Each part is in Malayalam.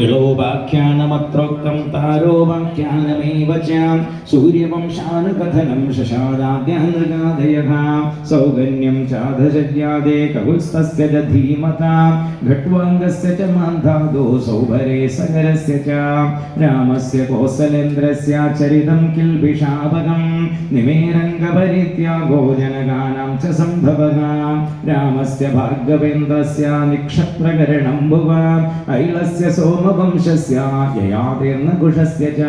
ഇളോപാഖ്യാനമത്രോക്തം താരോപാഖ്യാനമേവ ചാം. സൂര്യവംശാനുകഥനം ശശാദാദ്യാനൃഗാദയഃ സൗഗന്യം ചാധശര്യാദേ കഹുസ്തസ്യ ച ധീമതാം. ഘട്വാംഗസ്യ ച മാന്ധാതോ സൗഭരേ സകരസ്യ ച. രാമസ്യ കോസലേന്ദ്രസ്യ ചരിതം കിൽബിഷാപകം നിമേരംഗപരിത്യാഗോ ജനകാനാം ച സംഭവഃ രാമസ്യ ഭാർഗവേന്ദ്രസ്യ നിക്ഷത്രകരണം ഭുവ ഐളസ്യ സോമ सोमवंशस्य ययातिर्नकुशस्य च।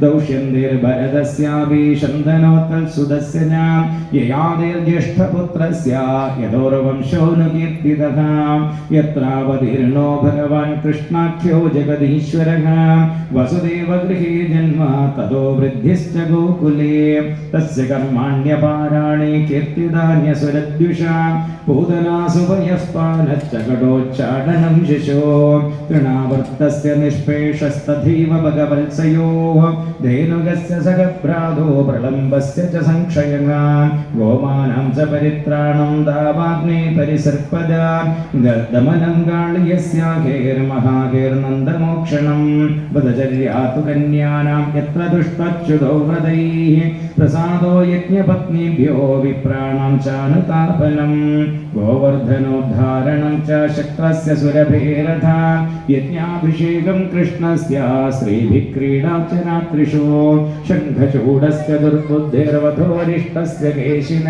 दौष्यन्तिर्भरतस्यापि शन्दनोत्तल्सुतस्य च। ययातिर्ज्येष्ठपुत्रस्य यदोर्वंशोऽनुकीर्तितः यत्रावतीर्णो भगवान् कृष्णाख्यो जगदीश्वरः। वसुदेवगृहे जन्म ततो वृद्धिश्च गोकुले। तस्य कर्माण्यपाराणि कीर्तिदान्यसुरद्युषा। पूतनासुभयस्पानश्च कटोच्चाटनं शिशो। तृणावर्तस्य निष्पेषस्तथैव भगवत्सयोः। धेनुगस्य सगभ्रातो प्रलम्बस्य च संक्षयः गोमानां च परित्राणं दावाग्ने परिसर्पदा। गर्दमनं गाळ्यस्याघेर्महाघेर्नन्दमोक्षणं वदचर्या तु कन्यानां यत्र दुष्टच्युतौ व्रतैः। प्रसादो यज्ञपत्नीभ्यो विप्राणां चानुतापनं गोवर्धनोद्धारणं च शक्रस्य सुरभेरथा यज्ञाभिषेकं രുദ്രാഭിഷേകം കൃഷ്ണസ്യ ശ്രീഭി ക്രീഡാച്ച രാത്രിഷു ശംഖചൂടസ്യ ദുർബുദ്ധിർവധോരിഷ്ടസ്യ കേശിന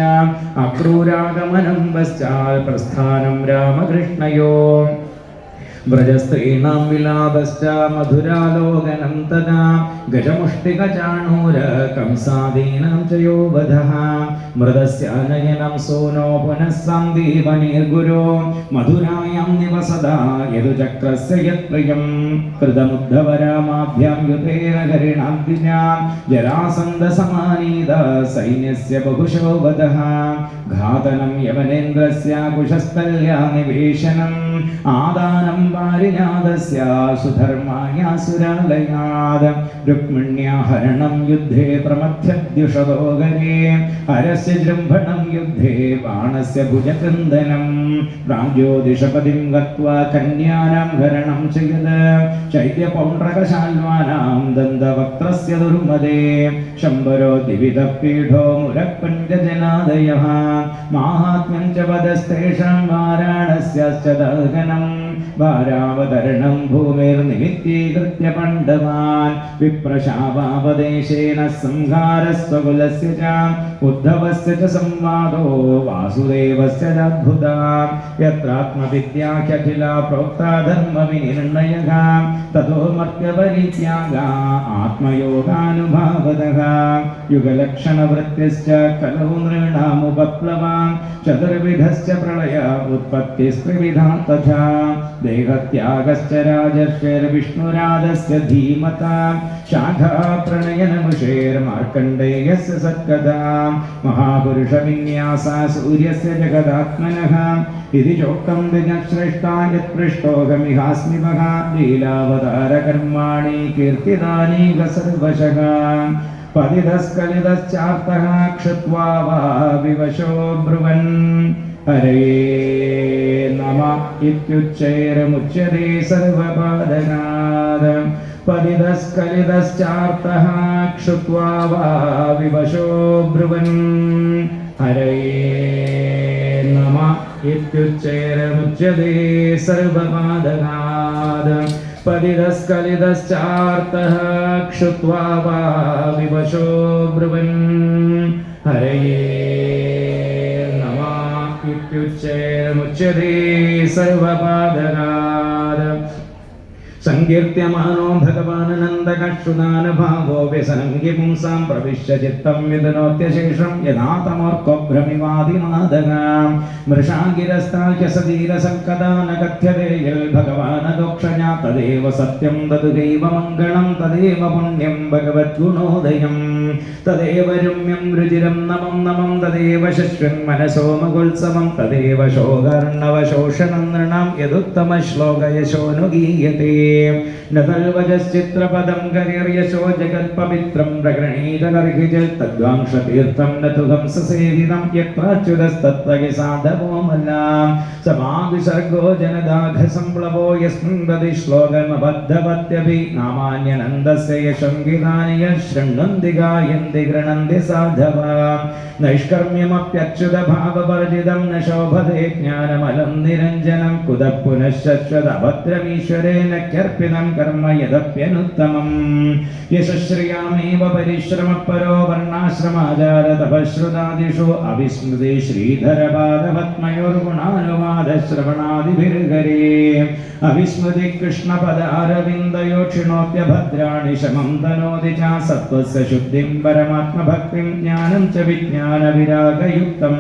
അക്രൂരാഗമനം പശ്ചാൽ പ്രസ്ഥാനം രാമകൃഷ്ണയോ. व्रजस्त्रीणां विलापश्च मधुरालोकनं तदा गजमुष्टिकचाणूरकंसादीनां च यो वधः मृदस्य नयनं सूनो पुनः सन्दीपनिर्गुरो मधुरायां निवसदा यदुचक्रस्य यत्प्रियं कृतमुद्धवरामाभ्यां युतेरहरिणां द्विजां जरासन्दसमानीत सैन्यस्य बहुशो वधः घातनं यवनेन्द्रस्य कुशस्थल्यानिवेशनम् आदानं पारिजातस्य सुधर्माय सुरालयात् रुक्मिण्याहरणं युद्धे प्रमथ्यद्युषदोगरे हरस्य जृम्भणं युद्धे बाणस्य भुजकृन्दनं प्राज्योतिषपदिं गत्वा कन्यानां हरणं च यद् चैत्यपौण्ड्रकशाल्वानां दन्तवक्त्रस्य दुर्मदे शम्बरो दिविधः पीठो मुरः पञ्चजनादयः माहात्म्यं च वदस्तेषां वाराणस्यश्च दर्शनं ഭാരാവതരണം ഭൂമിർ നിമിത്തീകൃത്യ പണ്ഡവാൻ വിപ്രശാപാപദേശേന സംഹാരസ്വകുലസ്യ ച ഉദ്ധവസ്യ ച സംവാദോ വാസുദേവസ്യ അദ്ഭുത. യത്രാത്മവിദ്യാഖ്യഖില പ്രോക്താ ധർമ്മവിനിർണയഃ തതോ മർത്യപരിത്യാഗ ആത്മയോഗാനുഭാവതഃ യുഗലക്ഷണവൃത്തിശ്ച കലോ നൃണാമുപപ്ലവാം. ചതുർവിധശ്ച പ്രളയ ഉത്പത്തിസ്ത്രിവിധാ തഥാ. देहत्यागश्च राजर्षैर्विष्णुराजस्य धीमता शाखा प्रणयनमुषेर्मार्कण्डेयस्य सत्कथा, महापुरुषविन्यासा सूर्यस्य जगदात्मनः इति चोक्तं दिनश्रेष्ठा यत्पृष्टोऽहमिहास्मि महा लीलावतारकर्माणि कीर्तिदानि सर्वशः पतितस्कलितश्चार्तः क्षुत्वा वा विवशो ब्रुवन्। हरे नम इत्युच्चैरमुच्यते सर्वपादनाद पतितस्कलितश्चार्तः क्षुत्वा वा विवशो ब्रुवन् हरे नम इत्युच्चैरमुच्यते सर्वपादनाद पतितस्कलितश्चार्तः क्षुत्वा वा विवशो ब्रुवन् इत्युच्चैर्मुच्यते सर्वपादनाद सङ्कीर्त्यमानो भगवानन्दकक्षुदानभावो व्यसनङ्गि पुंसां प्रविश्य चित्तं विदनोत्यशेषं यदा तमोर्कभ्रमिवादिमादगा मृषागिरस्ताख्यसतीरसङ्कदा न कथ्यते यल्भगवानदोक्षजा तदेव सत्यं तदुदैव मङ्गलं तदेव पुण्यं भगवद्गुणोदयम् തദേവ രമ്യം രുചിരം നമം നമം തദേവ ശശ്വൻ മനസോ മകുത്സവം തദേവ ശോകർണവശോഷണം നൃണം യദുത്തമ ശ്ലോകയശോനുഗീയത്തെ നതൽവജശ്ചിത്രപദം കരിർയശോ ജഗത്പവിത്രം പ്രഗണീതകർഹിജൽ തദ്വാംശതീർത്ഥം നതുഹം സസേവിതം യത്രാച്യുതസ്തത്വകി സാധവോമല്ലാം സമാവിസർഗോ ജനദാഘസംപ്ലവോ യസ്മിൻ വദി ശ്ലോകമബദ്ധവത്യപി നാമാന്യനന്ദസ്യ യശംഗിതാനി യശൃണ്വന്തി ഗായന്തി ഗൃണന്തി സാധവ നൈഷ്കർമ്മ്യമപ്യച്യുത ഭാവവർജിതം ന ശോഭതേ ജ്ഞാനമലം നിരഞ്ജനം കുത പുനശ്ചശ്വതഭദ്രമീശ്വരേണ ക്യർപ്പിതം കർമ്മ യദപ്യനുത്തമം. യശശ്രിയാമേവ പരിശ്രമപരോ വർണാശ്രമാചാര തപശ്രുതാദിഷു അവിസ്മൃതി ശ്രീധരപാദപത്മയോർഗുണാനുവാദശ്രവണാദിഭിർഗരേ അവിസ്മൃതി കൃഷ്ണപദാരവിന്ദയോക്ഷിണോപ്യഭദ്രാണി ശമം തനോതി ച സത്വസ്യ ശുദ്ധിം പരമാത്മഭക്തിം ജ്ഞാനം ച വിജ്ഞാനവിരാഗയുക്തം.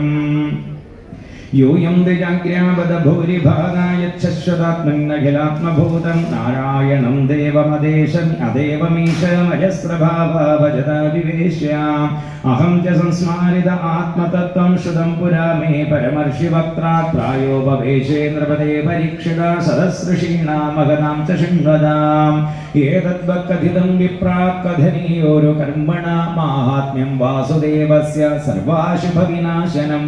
യൂയം ദിജാഗ്രാവത ഭൂരിഭാഗായച്ഛശ്വതാത്മന്നഖിലാത്മഭൂതം നാരായണം ദേവമദേശം അദേവമീശമജസ്രഭാവജതാവിവേശ്യാം അഹം ച സംസ്മാരിത ആത്മതത്വം ശ്രുതം പുരാ മേ പരമർഷി വക്ത്രാത് പ്രായോപവേശേ നൃപതേ പരീക്ഷിത സദസൃഷീണാമഹനാം ച ശൃണ്വതാം ഏതദ്വക്കഥിതം വിപ്രാക്കഥനീയോരു കർമ്മണ മാഹാത്മ്യം വാസുദേവസ്യ സർവാശുഭവിനാശനം.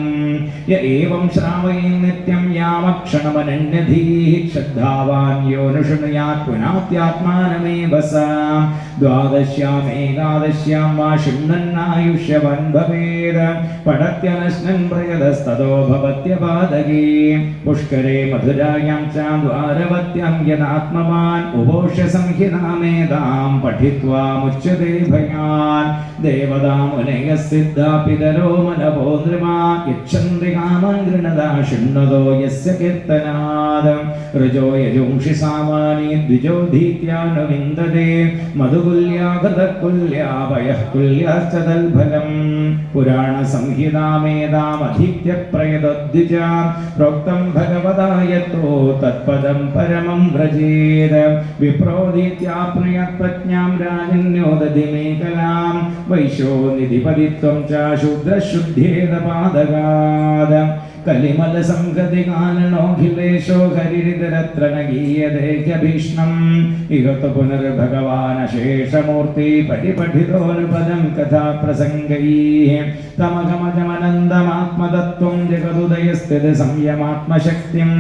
യ ഏവം ശ്രാവയി നിത്യം യാവക്ഷണമനന്യധീ ശ്രദ്ധാവാൻ യോനുഷണുയാത് പുനാത്യാത്മാനമേവ സ ദ്വാദശ്യാം ഏകാദശ്യാം വാ ഷിംനന്നായുഷ്യവൻ ഭവേത് പഠത്യനശ്നൻ പ്രയതസ്തതോ ഭവത്യപാതകേ പുഷ്കരേ മധുരായാം ച ദ്വാരവത്യം യദാത്മവാൻ ഉപോഷസംഹിതാമേതാം പഠിത്വാ മുച്ചതേ ഭയാൻ. ദേവതാ മുനയസിദ്ധ പിതരോ മനവോ നൃമാ കാമം യജ്ഞന്നദാ ശൃണ്ണതോ യസ്യ യജുംഷി സാമാനി ദ്വിജോ ധീത്യാനുവിന്ദതേ പുരാണ സംഹിതാമേതാമധീത്യ പ്രയതദ്വിജ പ്രോക്തം ഭഗവതായത്തോ തത്പദം പരമം വ്രജേത്. വിപ്രോദീത്യാപ്നുയാത് രാജന്യോദതി മേഖലാം വൈശോ നിധിപതിത്വം ച പാതകാദം कलिमलसङ्गति काननोऽखिलेशो हरिरितरत्र न गीयदेह्यभीष्णम् इह तु पुनर्भगवानशेषमूर्ति परिपठितोऽनुपदं कथाप्रसङ्गैः तमगमजमनन्दमात्मतत्त्वं जगदुदयस्थिति संयमात्मशक्तिं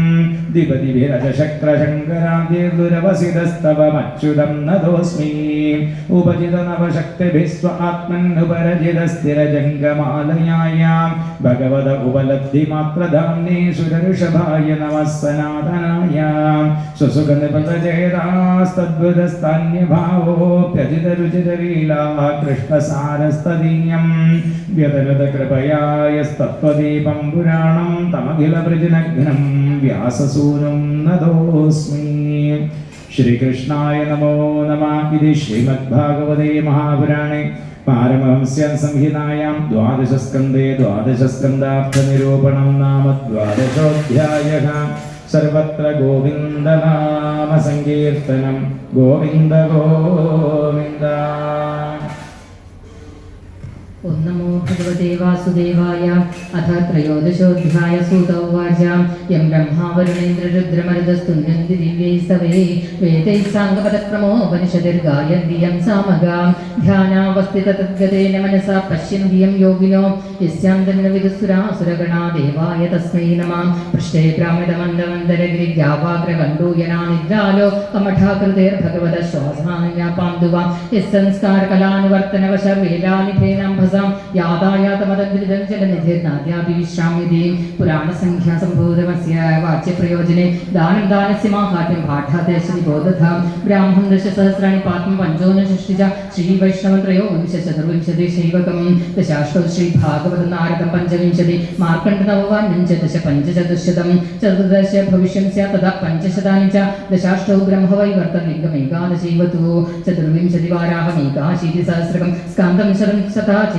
दिपदिभिरजशक्रशङ्करादिर्दुरवसिदस्तव मच्युतं नतोऽस्मि उपजितनवशक्तिभिस्व आत्मन्नुपरजितस्थिरजङ्गमालयायां भगवद उपलब्धिमात् उपलब्धिमात्रधाम्ने सुरऋषभाय नमः सनातनाय स्वसुगन्धपदचेतास्तद्भुतस्तान्यभावोऽप्यजितरुचितलीला कृष्णसारस्तदीयं व्यतनुतकृपया यस्तत्त्वदीपं पुराणं तमखिलवृजिनघ्नं व्याससूनुं नतोऽस्मि श्रीकृष्णाय नमो नमः इति श्रीमद्भागवते महापुराणे പാരമഹംസ്യസംഹിതായാം ദ്വാദശസ്കന്ധേ ദ്വാദശസ്കന്ധാർത്ഥനിരൂപണം നാമ ദ്വാദശോധ്യായ. സർവത്ര ഗോവിന്ദനാമസങ്കീർത്തനം ഗോവിന്ദ ഗോവിന്ദ. ഓം നമോ ഭഗവതേ വാസുദേവായ അഥ ത്രയോദശോऽധ്യായ സൂത ഉവാച യം ബ്രഹ്മാവരുണേന്ദ്രരുദ്രമരുതസ്തുന്യന്തി ദിവ്യൈ സവേ. വേദൈः സാംഗപദക്രമോപനിഷതിർഗായന്തി യം സാമഗാം. ധ്യാനാവസ്ഥിത തദ്ഗതേന മനസാ പശ്യന്തി യം യോഗിനോ. യസ്യാം തന്ന വിദുസുരാസുരഗണാ ദേവായ തസ്മൈ നമാം. പൃഷ്ടേ ഭ്രാമിതമന്ദമന്ദരഗിരിഗ്രാവാഗ്രകണ്ഡൂയനാ നിദ്രാലോ കമഠാകൃതേർഭഗവത ശ്വാസാനുജ്ഞാപാന്തുവാ യസ്സംസ്കാരകലാനുവർത്തനവശർവേലാനിഭേനാംഭസാം യാതായാതമതദ്രിതഞ്ജലനിധിർനാദ്യാഭിവിശ്രാമ്യതേ പുരാണസംഖ്യാസംഭൂതമസ്യ വാച്യപ്രയോജനെ ദാനം ദാനസ്യ മാഹാത്മ്യം പാഠാദേശനിബോധതാം ബ്രാഹ്മം ദശസഹസ്രാണി പാത്മം പഞ്ചോനഷിഷ്ട ശ്രീവൈഷ്ണവത്രയോ വിംശചതുർവിംശതി ശൈവകം ദശാഷ്ടോ ശ്രീഭാഗവതം നാരദം പഞ്ചവിംശതി മാർക്കണ്ഡ നവവാന്യം ച ദശ പഞ്ചചതുശതം ചതുർദശ ഭവിഷ്യം സ്യാത് തഥാ പഞ്ചശതാനി ച ദശാഷ്ടോ ബ്രഹ്മവൈവർത്തലിംഗമേകാദശൈവതു ചതുർവിംശതി വാരാഹമേകാശീതി സഹസ്രകം സ്കാന്തം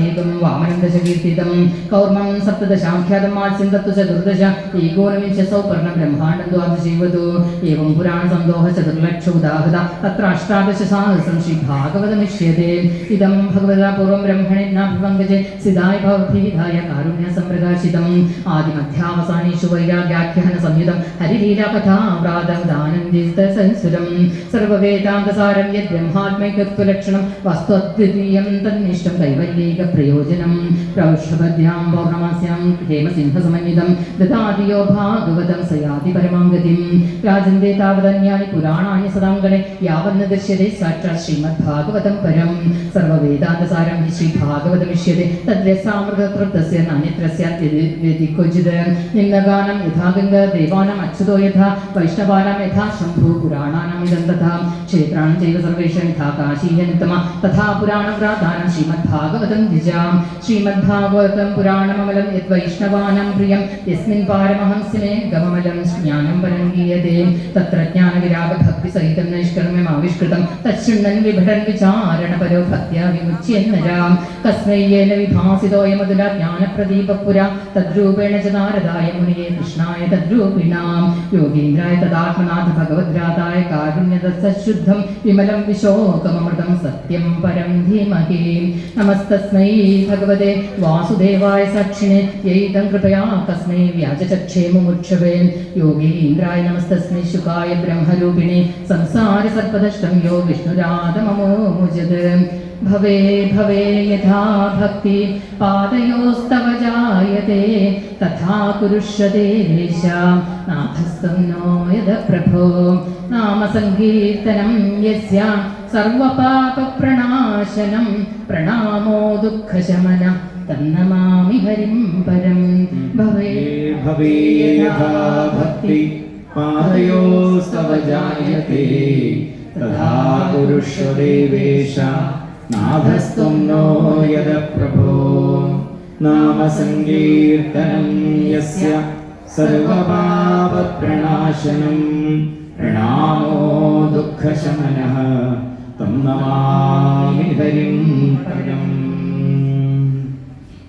वामनेतुं वामनन्दशकीर्तितं कौर्मं सप्तदशाख्यातं मात्स्यन्तत्तु चतुर्दश एकोनविंशसौ पर्णब्रह्माण्डं द्वादशैवतु। एवं पुराणसन्दोह चतुर्लक्ष उदाहृता तत्र भागवत निश्यते इदं भगवता पूर्वं ब्रह्मणे नाभिपङ्कजे सिदाय भवद्भिविधाय कारुण्यसम्प्रकाशितम् आदिमध्यावसानेषु वैराग्याख्यान संयुतं हरिलीलाकथा प्रातवदानन्दितसंसुरं सर्ववेदान्तसारं वस्तु अद्वितीयं तन्निष्ठं दैवल्यैकम् പ്രയോജനം. പ്രൗഷഭദ്യാം പൗർണമാസ്യാം ഹേമസിംഹസമന്വിതം ദദാതിയോ ഭാഗവതം സയാതി പരമാംഗതിം. രാജന്റെ താവതന്യാനി പുരാണാനി സദാംഗണെ യാവന്ന് ദൃശ്യത്തെ സാക്ഷാത് ശ്രീമദ്ഭാഗവതം പരം. സർവവേദാന്തസാരം ശ്രീ ശ്രീഭാഗവതമിഷ്യത്തെ തദ്രസാമൃതൃപ്തസ്യ നാന്യത്ര സ്യാത് യതി ക്വചിത് നിമ്നഗാനം യഥാ ഗംഗ ദേവാനാം അച്യുതോ യഥാ വൈഷ്ണവാനാം യഥാ ശംഭു പുരാണാനാം ഇദം തഥാ. ക്ഷേത്രാണ ചൈവ സർവേഷ യഥാ കാശീയനുത്തമ തഥാ പുരാണവ്രാതാനം ശ്രീമദ്ഭാഗവതം ദ്വിജാം ശ്രീമദ്ഭാഗവതം പുരാണമമലം യത് വൈഷ്ണവാനം പ്രിയം. യസ്മിൻ പാരമഹംസിനെ ഗമമലം ജ്ഞാനം പരം ഗീയത്തെ തത്ര ജ്ഞാനവിരാഗ ഭക്തി സഹിതം നൈഷ്കർമ്മ്യം ആവിഷ്കൃതം. തച്ഛുണ്ണൻ വിഭടൻ വിചാരണപരോ ഭക്തിയ വിമുച്യന്നരാം കസ്മയ്യേന യേന വിഭാസിതോയമതുല ജ്ഞാനപ്രദീപപുര. തദ്രൂപേണ ച നാരദായ മുനിയെ കൃഷ്ണായ തദ്രൂപിണാം. യോഗീന്ദ്രായ തദാത്മനാഥ ഭഗവദ്രാതായ കാരുണ്യതശുദ്ധം വിമലം വിശോകമൃതം സത്യം പരം ധീമഹി. നമസ്തസ്മൈ भगवते वासुदेवाय साक्षिणे, यैतं कृपया तस्मै व्याजचक्षे मुमुक्षवे योगीन्द्राय नमस्तस्मै शुकाय ब्रह्मरूपिणे संसारसर्पदष्टं यो विष्णुराधममोमुजत् भवे भवे यथा भक्ति, पादयोस्तव जायते, तथा कुरुष्य देश। नाथस्तं नो यद प्रभो नामसङ्कीर्तनं यस्य। सर्वपापप्रणाशनं प्रणामो दुःखशमन तन्नमामि हरिं परं भवे भवे यथा भक्ति पादयोस्तव जायते तथा कुरुष्व देवेश नाभस्त्वं नो यद प्रभो नाम सङ्कीर्तनं यस्य सर्वपापप्रणाशनं प्रणामो दुःखशमनः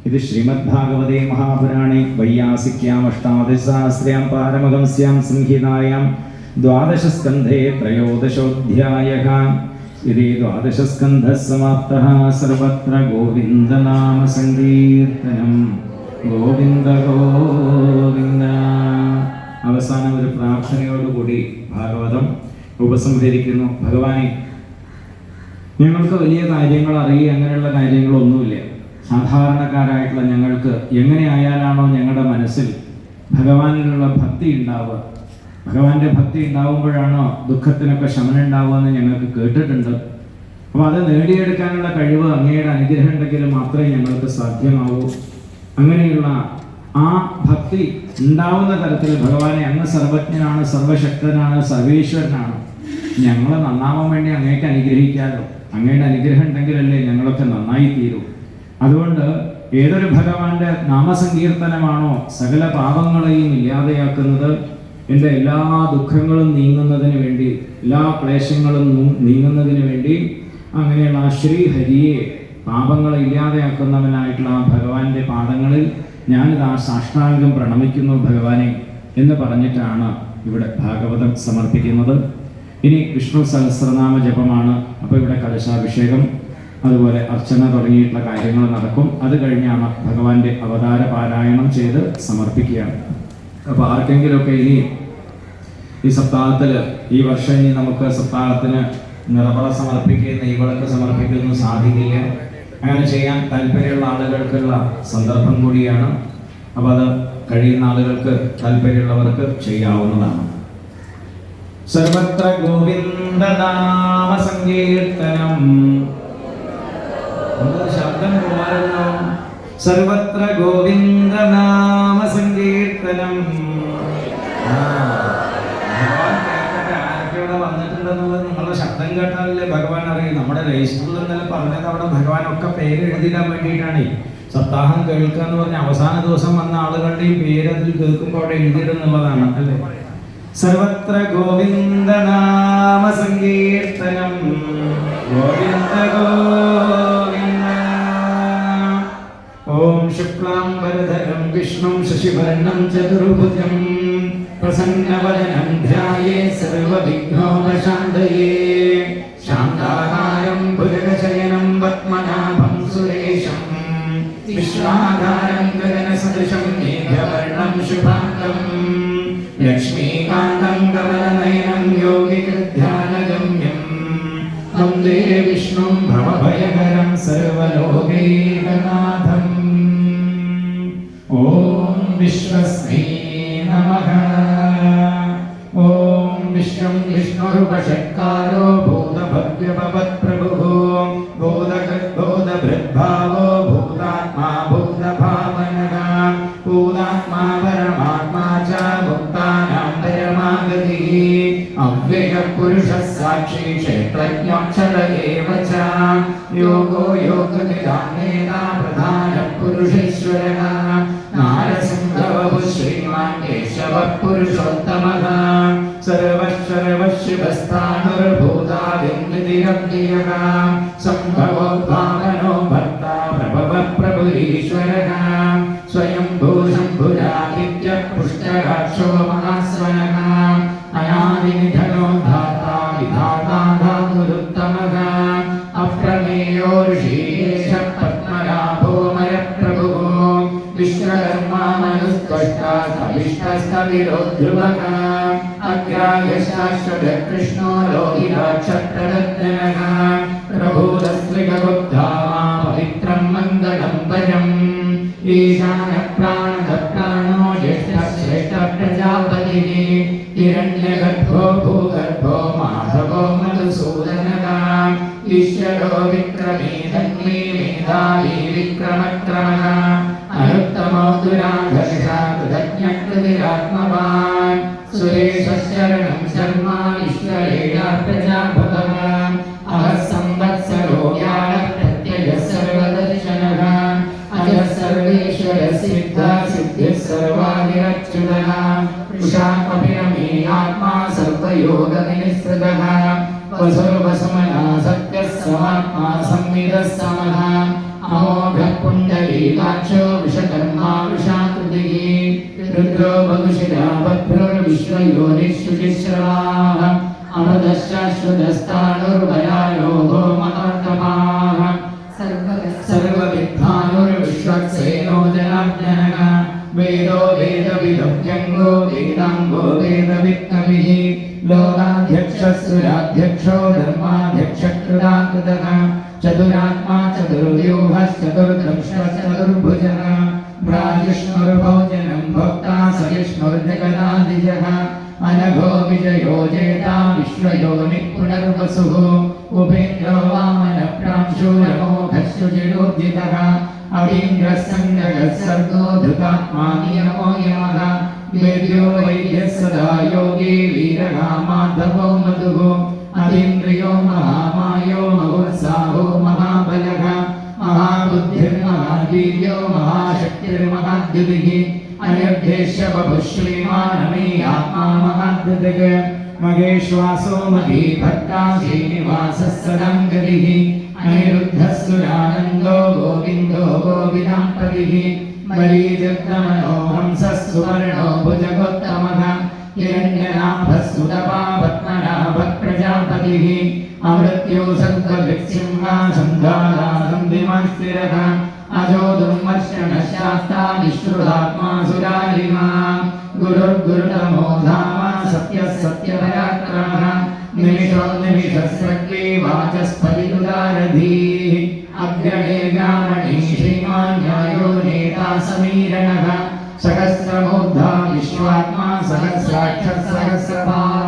ഇത് ശ്രീമദ് ശ്രീമദ്ഭാഗവതേ മഹാപുരാണേ. വൈയാസിക്യാമഷ്ടാദശാസ്ത്ര്യാം പാരമഹംസ്യാം സംഹിതായാം द्वादशस्कन्धे त्रयोदशोऽध्यायः इति द्वादशस्कन्धः समाप्तः सर्वत्र സങ്കീർത്തനം ഗോവിന്ദ ഗോവിന്ദ. അവസാനം ഒരു പ്രാർത്ഥനയോടുകൂടി ഭാഗവതം ഉപസംഹരിക്കുന്നു. ഭഗവാനെ ഞങ്ങൾക്ക് വലിയ കാര്യങ്ങൾ അറിയുക അങ്ങനെയുള്ള കാര്യങ്ങളൊന്നുമില്ല. സാധാരണക്കാരായിട്ടുള്ള ഞങ്ങൾക്ക് എങ്ങനെ ആയാലാണോ ഞങ്ങളുടെ മനസ്സിൽ ഭഗവാനിലുള്ള ഭക്തി ഉണ്ടാവുക. ഭഗവാന്റെ ഭക്തി ഉണ്ടാവുമ്പോഴാണോ ദുഃഖത്തിനൊക്കെ ശമനം ഉണ്ടാവുക എന്ന് ഞങ്ങൾക്ക് കേട്ടിട്ടുണ്ട്. അപ്പോൾ അത് നേടിയെടുക്കാനുള്ള കഴിവ് അങ്ങയുടെ അനുഗ്രഹം ഉണ്ടെങ്കിൽ മാത്രമേ ഞങ്ങൾക്ക് സാധ്യമാവൂ. അങ്ങനെയുള്ള ആ ഭക്തി ഉണ്ടാവുന്ന തരത്തിൽ ഭഗവാനെ അങ്ങ് സർവജ്ഞനാണ് സർവശക്തനാണ് സർവേശ്വരനാണ്. ഞങ്ങളെ നന്നാവാൻ വേണ്ടി അങ്ങേക്ക് അനുഗ്രഹിക്കാമല്ലോ. അങ്ങയുടെ അനുഗ്രഹം ഉണ്ടെങ്കിലല്ലേ ഞങ്ങളൊക്കെ നന്നായി തീരൂ. അതുകൊണ്ട് ഏതൊരു ഭഗവാന്റെ നാമസങ്കീർത്തനമാണോ സകല പാപങ്ങളെയും ഇല്ലാതെയാക്കുന്നത് എന്റെ എല്ലാ ദുഃഖങ്ങളും നീങ്ങുന്നതിന് വേണ്ടി എല്ലാ ക്ലേശങ്ങളും നീങ്ങുന്നതിന് വേണ്ടി അങ്ങനെയുള്ള ആ ശ്രീഹരിയെ പാപങ്ങളെ ഇല്ലാതെയാക്കുന്നവനായിട്ടുള്ള ആ ഭഗവാന്റെ പാദങ്ങളിൽ ഞാനിത് ആ സാഷ്ടാംഗം പ്രണമിക്കുന്നു ഭഗവാനെ എന്ന് പറഞ്ഞിട്ടാണ് ഇവിടെ ഭാഗവതം സമർപ്പിക്കുന്നത്. ഇനി വിഷ്ണു സഹസ്രനാമ ജപമാണ്. അപ്പോൾ ഇവിടെ കലശാഭിഷേകം അതുപോലെ അർച്ചന തുടങ്ങിയിട്ടുള്ള കാര്യങ്ങൾ നടക്കും. അത് കഴിഞ്ഞാണ് ഭഗവാന്റെ അവതാര പാരായണം ചെയ്ത് സമർപ്പിക്കുകയാണ്. അപ്പോൾ ആർക്കെങ്കിലുമൊക്കെ ഇനി ഈ സപ്താഹത്തിൽ ഈ വർഷം ഇനി നമുക്ക് സപ്താഹത്തിന് നിറവള സമർപ്പിക്കുകയും നെയ്വിളക്ക് സമർപ്പിക്കുന്നു സാധിക്കില്ല. അങ്ങനെ ചെയ്യാൻ താല്പര്യമുള്ള ആളുകൾക്കുള്ള സന്ദർഭം കൂടിയാണ്. അപ്പോൾ അത് കഴിയുന്ന ആളുകൾക്ക് താല്പര്യമുള്ളവർക്ക് ചെയ്യാവുന്നതാണ്. സർവത്ര ഗോവിന്ദനാമ സങ്കീർത്തനം ഒന്ന് ശബ്ദം സർവത്ര ഗോവിന്ദനാമ സങ്കീർത്തനം ആ, ഭഗവാൻ കേൾക്കട്ടെ ആരൊക്കെ ഇവിടെ വന്നിട്ടുണ്ടെന്നുള്ളത് നിങ്ങളുടെ ശബ്ദം കേട്ടാലല്ലേ ഭഗവാൻ അറിയും. നമ്മുടെ രജിസ്റ്ററിൽ ഇന്നലെ പറഞ്ഞത് അവിടെ ഭഗവാൻ ഒക്കെ പേര് എഴുതിടാൻ വേണ്ടിയിട്ടാണ്. സപ്താഹം കേൾക്കുക എന്ന് പറഞ്ഞ അവസാന ദിവസം വന്ന ആളുകളുടെയും പേര് അതിൽ കേൾക്കുമ്പോൾ അവിടെ അല്ലേ? सर्वत्र गोविन्दनामसङ्कीर्तनं गोविन्द गोविन्द ॐ शुक्लाम्बरधरं विष्णुं शशिवर्णं चतुर्भुजं प्रसन्नवदनं ध्याये सर्वविघ्नोपशान्तये शान्ताकारं भुजगशयनं पद्मनाभं सुरेशं विश्वाधारं गगनसदृशं मेघवर्णं शुभाङ्गम् परमागतिः अव्ययपुरुषः साक्षी क्षेत्रज्ञोक्षर एव च योगो योगनिधानेता प्रधानपुरुषेश्वरः नारसिंहवपुः श्रीमान् केशवः पुरुषोत्तमः सर्वश्वरवशिवस्थाणुर्भूतादिन्दिरव्ययः सम्भवो भावनो भर्ता प्रभवः प्रभुरीश्वरः अप्रमेयो ऋषिकेश पद्मनाभोमयप्रभुः विश्वकर्मा मनुस्त्वष्टा कविष्टस्तविरो ध्रुवः अग्रायशाश्वतकृष्णो लोहिताक्षप्रदत्तनः प्रभूतस्त्रिगुप्धामा पवित्रं मङ्गलं भजम् वसुर्वसुमना सत्यः समात्मा संविदः समः अमोघः पुण्डरीकाक्षो विषकर्मा विषाकृतिः रुद्रो बहुशिरा बभ्रुर्विश्वयोनिःशुचिश्रवाः अमृतश्चाश्वतस्ताणुर्भयायोगो महात्माः वामनप्रांशूरमोघशुचिरोर्जितः अवीन्द्रः सङ्गः सर्गो धृतात्मा नियमो यमः वेद्यो वैद्यः सदा योगी वीरः माधवो मधुः अतीन्द्रियो महामायो महोत्साहो महाबलः महाबुद्धिर्महावीर्यो महाशक्तिर्महाद्युतिः अनिर्देश्य बभुः श्रीमानमे आत्मा महाद्युतिः मगेश्वासो महीभक्ता श्रीनिवासः सदङ्गतिः अनिरुद्धः सुरानन्दो गोविन्दो गोविदाम्पतिः मरीजग्नमनो हंसः सुवर्णो भुजगोत्तमः हिरण्यनाभः सुतपा पद्मनाभः प्रजापतिः अमृत्यो सर्वविसिंहासन्धारासन्धिमस्थिरः अजो दुर्मर्शनः शास्ता विश्रुतात्मा सुरारिमा गुरुर्गुरुतमो धाम सत्यः सत्यपराक्रमः निमिषो निमिषस्रग्वे वाचस्पतिरुदारधीः अग्रणे ब्राह्मणी श्रीमान् न्यायो नेता समीरणः सहस्रमूर्धा विश्वात्मा सहस्राक्षः सहस्रपाः